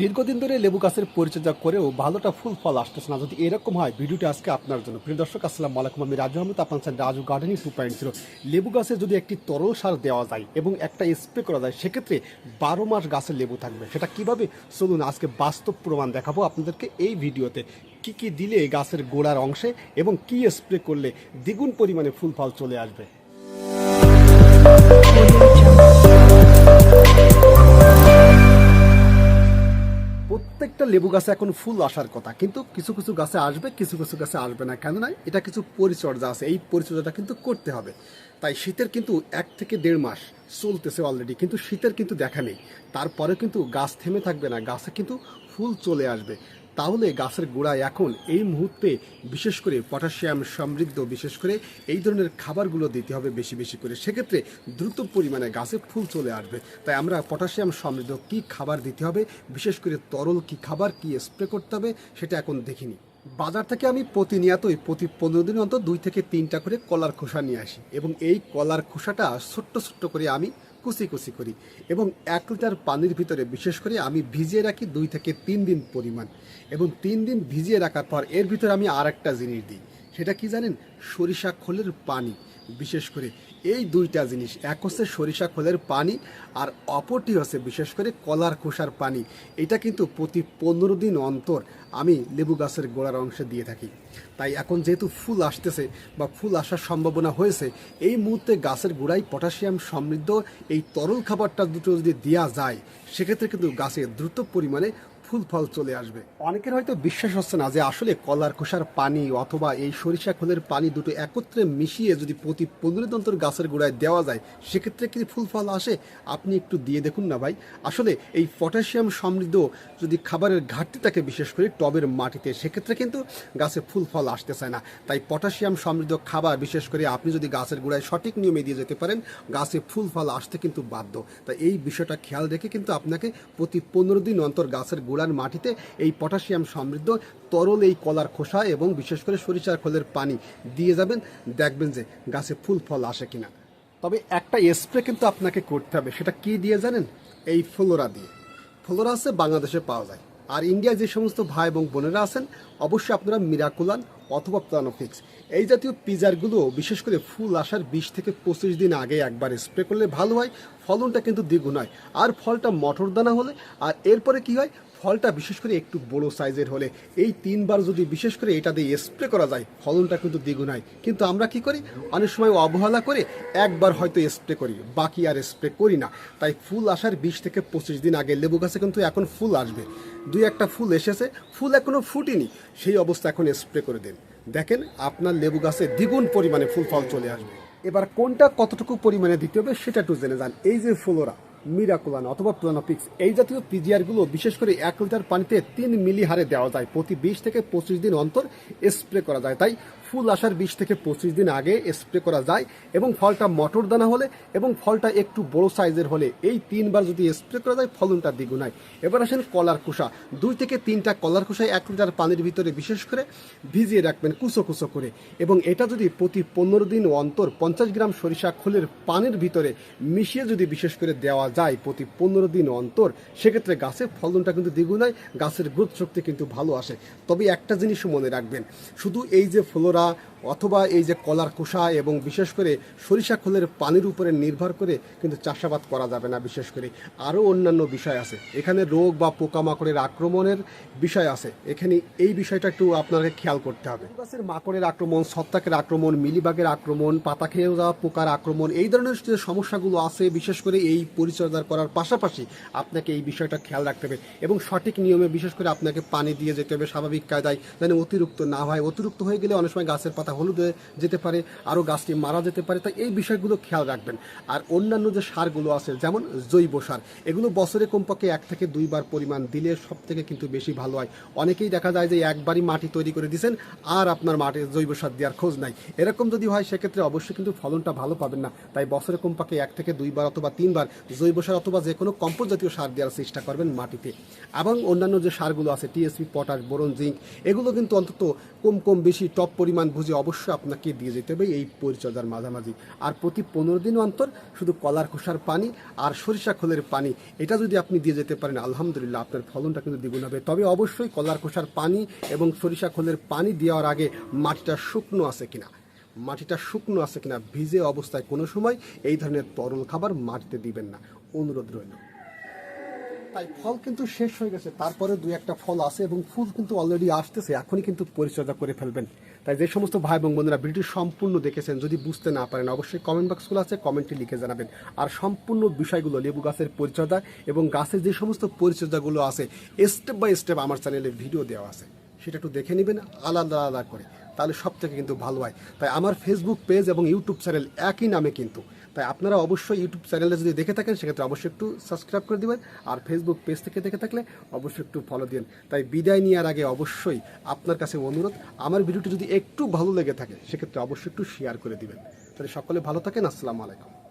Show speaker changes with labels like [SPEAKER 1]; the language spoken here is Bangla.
[SPEAKER 1] দীর্ঘদিন ধরে লেবু গাছের পরিচর্যা করেও ভালোটা ফুল ফল আসতেছে না। যদি এরকম হয়, ভিডিওটি আজকে আপনার জন্য। প্রিয় দর্শক, আসসালাম আলাইকুম। আমি রাজু আহমেদ, আপনার Raju gardening two point zero লেবু গাছে যদি একটি তরল সার দেওয়া যায় এবং একটা স্প্রে করা যায়, সেক্ষেত্রে বারো মাস গাছের লেবু থাকবে। সেটা কীভাবে? চলুন আজকে বাস্তব প্রমাণ দেখাবো আপনাদেরকে এই ভিডিওতে। কি কি দিলে গাছের গোড়ার অংশে এবং কি স্প্রে করলে দ্বিগুণ পরিমাণে ফুল ফল চলে আসবে? প্রত্যেকটা লেবু গাছে এখন ফুল আসার কথা, কিন্তু কিছু কিছু গাছে আসবে, কিছু কিছু গাছে আসবে না। কেননা এটা কিছু পরিচর্যা আছে, এই পরিচর্যাটা কিন্তু করতে হবে। তাই শীতের কিন্তু এক থেকে দেড় মাস চলতেছে অলরেডি কিন্তু শীতের কিন্তু দেখা নেই। তারপরে কিন্তু গাছ থেমে থাকবে না, গাছে কিন্তু ফুল চলে আসবে। তাহলে গাছের গোড়ায় এখন এই মুহূর্তে বিশেষ করে পটাশিয়াম সমৃদ্ধ, বিশেষ করে এই ধরনের খাবারগুলো দিতে হবে বেশি বেশি করে। সেক্ষেত্রে দ্রুত পরিমাণে গাছে ফুল চলে আসবে। তাই আমরা পটাশিয়াম সমৃদ্ধ কি খাবার দিতে হবে, বিশেষ করে তরল কি খাবার, কি স্প্রে করতে হবে, সেটা এখন দেখিনি। বাজার থেকে আমি প্রতিনিয়তই প্রতি পনেরো দিন অন্তর দুই থেকে তিনটা করে কলার খোসা নিয়ে আসি এবং এই কলার খোসাটা ছোট্ট ছোট্ট করে আমি কুচি কুচি করি। এবং এক লিটার পানির ভিতরে বিশেষ করে আমি ভিজিয়ে রাখি দুই থেকে তিন দিন পরিমাণ। এবং তিন দিন ভিজিয়ে রাখার পর এর ভিতরে আমি আর একটা জিনিস দিই। সেটা কি জানেন? সরিষা খোলের পানি। বিশেষ করে এই দুইটা জিনিস, এক হচ্ছে সরিষা খোলের পানি আর অপরটি হচ্ছে বিশেষ করে কলার খোসার পানি। এটা কিন্তু প্রতি পনেরো দিন অন্তর আমি লেবু গাছের গোড়ার অংশে দিয়ে থাকি। তাই এখন যেহেতু ফুল আসতেছে বা ফুল আসার সম্ভাবনা হয়েছে, এই মুহূর্তে গাছের গোড়ায় পটাশিয়াম সমৃদ্ধ এই তরল খাবারটা দুটো যদি দেওয়া যায়, সেক্ষেত্রে কিন্তু গাছে দ্রুত পরিমাণে ফুল ফল চলে আসবে। অনেকের হয়তো বিশ্বাস হচ্ছে না যে আসলে কলার খোসার পানি অথবা এই সরিষা খোলের পানি দুটো একত্রে মিশিয়ে যদি প্রতি পনেরো দন্তর গাছের গোড়ায় দেওয়া যায়, সেক্ষেত্রে কি ফুল ফল আসে? আপনি একটু দিয়ে দেখুন না ভাই। আসলে এই পটাশিয়াম সমৃদ্ধ যদি খাবারের ঘাটতি থাকে বিশেষ করে টবের মাটিতে, সেক্ষেত্রে কিন্তু গাছে ফুল ফল আসতে চায় না। তাই পটাশিয়াম সমৃদ্ধ খাবার, বিশেষ করে আপনি যদি গাছের গোড়ায় সঠিক নিয়মে দিয়ে যেতে পারেন, গাছে ফুল ফল আসতে কিন্তু বাধ্য। তাই এই বিষয়টা খেয়াল রেখে কিন্তু আপনাকে প্রতি পনেরো দিন অন্তর গাছের গোড়ার মাটিতে এই পটাশিয়াম সমৃদ্ধ, তরল এই কলার খোসা এবং বিশেষ করে সরিষার খোলের পানি দিয়ে যাবেন। দেখবেন যে গাছে ফুল ফল আসে কিনা। তবে একটা স্প্রে কিন্তু আপনাকে করতে হবে, সেটা কি দিয়ে জানেন? এই ফ্লোরা দিয়ে। ফ্লোরা আছে, বাংলাদেশে পাওয়া যায়। আর ইন্ডিয়া যে সমস্ত ভাই এবং বোনেরা আছেন, অবশ্যই আপনারা মিরাকুলান অথবা প্লানোফিক্স। এই জাতীয় পিজারগুলো বিশেষ করে ফুল আসার বিশ থেকে পঁচিশ দিন আগে একবার স্প্রে করলে ভালো হয়। ফলনটা কিন্তু দ্বিগুণ হয়। আর ফলটা মটর দানা হলে, আর এরপরে কি হয়? ফলটা বিশেষ করে একটু বড় সাইজের হলে। এই তিনবার যদি বিশেষ করে এটা দিয়ে স্প্রে করা যায়, ফলনটা কিন্তু দ্বিগুণ হয়। কিন্তু আমরা কি করি? অনেক সময় অবহেলা করে একবার হয়তো স্প্রে করি, বাকি আর স্প্রে করি না। তাই ফুল আসার বিশ থেকে পঁচিশ দিন আগে লেবু গাছে কিন্তু এখন ফুল আসবে। দুই একটা ফুল এসেছে, ফুল এখনও ফুটেনি, সেই অবস্থা এখন স্প্রে করে দিন। দেখেন, আপনার লেবু গাছে দ্বিগুণ পরিমাণে ফুল ফল চলে আসবে। এবার কোনটা কতটুকু পরিমাণে দিতে হবে সেটা একটু জেনে যান। এই যে ফ্লোরা মিরাকুলান অথবা প্লানোপিক্স। এই জাতীয় পিজিআরগুলো বিশেষ করে এক লিটার পানিতে তিন মিলি হারে দেওয়া যায়। প্রতি বিশ থেকে পঁচিশ দিন অন্তর স্প্রে করা যায়। তাই ফুল আসার বিশ থেকে পঁচিশ দিন আগে স্প্রে করা যায় এবং ফলটা মটর দানা হলে এবং ফলটা একটু বড় সাইজের হলে এই তিনবার যদি স্প্রে করা যায়, ফলনটা দ্বিগুণ হয় এবার আসেন কলার খোসা। দুই থেকে তিনটা কলার খোসায় এক লিটার পানির ভিতরে বিশেষ করে ভিজিয়ে রাখবেন কুচো কুচো করে। এবং এটা যদি প্রতি পনেরো দিন অন্তর পঞ্চাশ গ্রাম সরিষা খোলের পানির ভিতরে মিশিয়ে যদি বিশেষ করে দেওয়া যায় প্রতি পনেরো দিন অন্তর, সেক্ষেত্রে গাছের ফলনটা কিন্তু দ্বিগুণ হয় গাছের গ্রোথ শক্তি কিন্তু ভালো আসে। তবে একটা জিনিসও মনে রাখবেন, শুধু এই যে ফ্লোরা অথবা এই যে কলার খোসা এবং বিশেষ করে সরিষা খোলের পানির উপরে নির্ভর করে কিন্তু চাষাবাদ করা যাবে না বিশেষ করে। আরও অন্যান্য বিষয় আছে, এখানে রোগ বা পোকামাকড়ের আক্রমণের বিষয় আছে, এখানে এই বিষয়টা একটু আপনাকে খেয়াল করতে হবে। গাছের মাকড়ের আক্রমণ, ছত্রাকের আক্রমণ, মিলিবাগের আক্রমণ, পাতা খেয়ে যাওয়া পোকার আক্রমণ, এই ধরনের যে সমস্যাগুলো আছে, বিশেষ করে এই পরিচর্যা করার পাশাপাশি আপনাকে এই বিষয়টা খেয়াল রাখতে হবে এবং সঠিক নিয়মে বিশেষ করে আপনাকে পানি দিয়ে যেতে হবে স্বাভাবিক কায়দায়, যেন অতিরিক্ত না হয়। অতিরিক্ত হয়ে গেলে অনেক সময় গাছের পাতা হলুদ হয়ে যেতে পারে, আরও গাছটি মারা যেতে পারে। তাই এই বিষয়গুলো খেয়াল রাখবেন। আর অন্যান্য যে সারগুলো আছে, যেমন জৈব সার, এগুলো বছরে কমপক্ষে এক থেকে দুইবার পরিমাণ দিলে সব থেকে কিন্তু বেশি ভালো হয়। অনেকেই দেখা যায় যে একবারই মাটি তৈরি করে দিয়েছেন আর আপনার মাটি জৈব সার দেওয়ার খোঁজ নাই। এরকম যদি হয়, সেক্ষেত্রে অবশ্যই কিন্তু ফলনটা ভালো পাবেন না। তাই বছরে কমপক্ষে এক থেকে দুইবার অথবা তিনবার জৈব জৈব সার অথবা যে কোনো কম্পোস্ট জাতীয় সার দেওয়ার চেষ্টা করবেন মাটিতে। এবং অন্যান্য যে সারগুলো আছে টিএসপি পটাশ বোরন জিঙ্ক এগুলো কিন্তু অন্তত কম কম বেশি টপ পরিমাণ বুঝে অবশ্যই আপনাকে দিয়ে যেতে হবে এই পরিচর্যার মাঝামাঝি। আর প্রতি পনেরো দিন অন্তর শুধু কলার খোসার পানি আর সরিষা খোলের পানি, এটা যদি আপনি দিয়ে যেতে পারেন, আলহামদুলিল্লাহ আপনার ফলনটা কিন্তু দ্বিগুণ হবে। তবে অবশ্যই কলার খোসার পানি এবং সরিষা খোলের পানি দেওয়ার আগে মাটিটা শুকনো আছে কিনা, মাটিটা শুকনো আছে কিনা, ভিজে অবস্থায় কোনো সময় এই ধরনের তরল খাবার মাটিতে দিবেন না। অনুরোধ রইল। তাই ফল কিন্তু শেষ হয়ে গেছে। তারপরে দুই একটা ফল আছে এবং ফুল কিন্তু অলরেডি আসতেছে। এখনই কিন্তু পরিচর্যা করে ফেলবেন। তাই যে সমস্ত ভাই এবং বোনেরা ভিডিও সম্পূর্ণ দেখেছেন, যদি বুঝতে না পারেন, অবশ্যই কমেন্ট বক্সগুলো আছে কমেন্টে লিখে জানাবেন। আর সম্পূর্ণ বিষয়গুলো, লেবু গাছের পরিচর্যা এবং গাছের যে সমস্ত পরিচর্যাগুলো আছে স্টেপ বাই স্টেপ আমার চ্যানেলে ভিডিও দেওয়া আছে। সেটা একটু দেখে নেবেন, আলাদা আলাদা করে। তাহলে সব থেকে কিন্তু ভালো হয়। তাই আমার ফেসবুক পেজ এবং ইউটিউব চ্যানেল একই নামে কিন্তু তাই আপনারা অবশ্যই ইউটিউব চ্যানেলে যদি দেখে থাকেন, সেক্ষেত্রে অবশ্যই একটু সাবস্ক্রাইব করে দেবেন। আর ফেসবুক পেজ থেকে দেখে থাকলে অবশ্যই একটু ফলো দিন তাই বিদায় নেওয়ার আগে অবশ্যই আপনার কাছে অনুরোধ, আমার ভিডিওটি যদি একটু ভালো লেগে থাকে, সেক্ষেত্রে অবশ্যই একটু শেয়ার করে দিবেন। তাহলে সকলে ভালো থাকেন, আসসালামু আলাইকুম।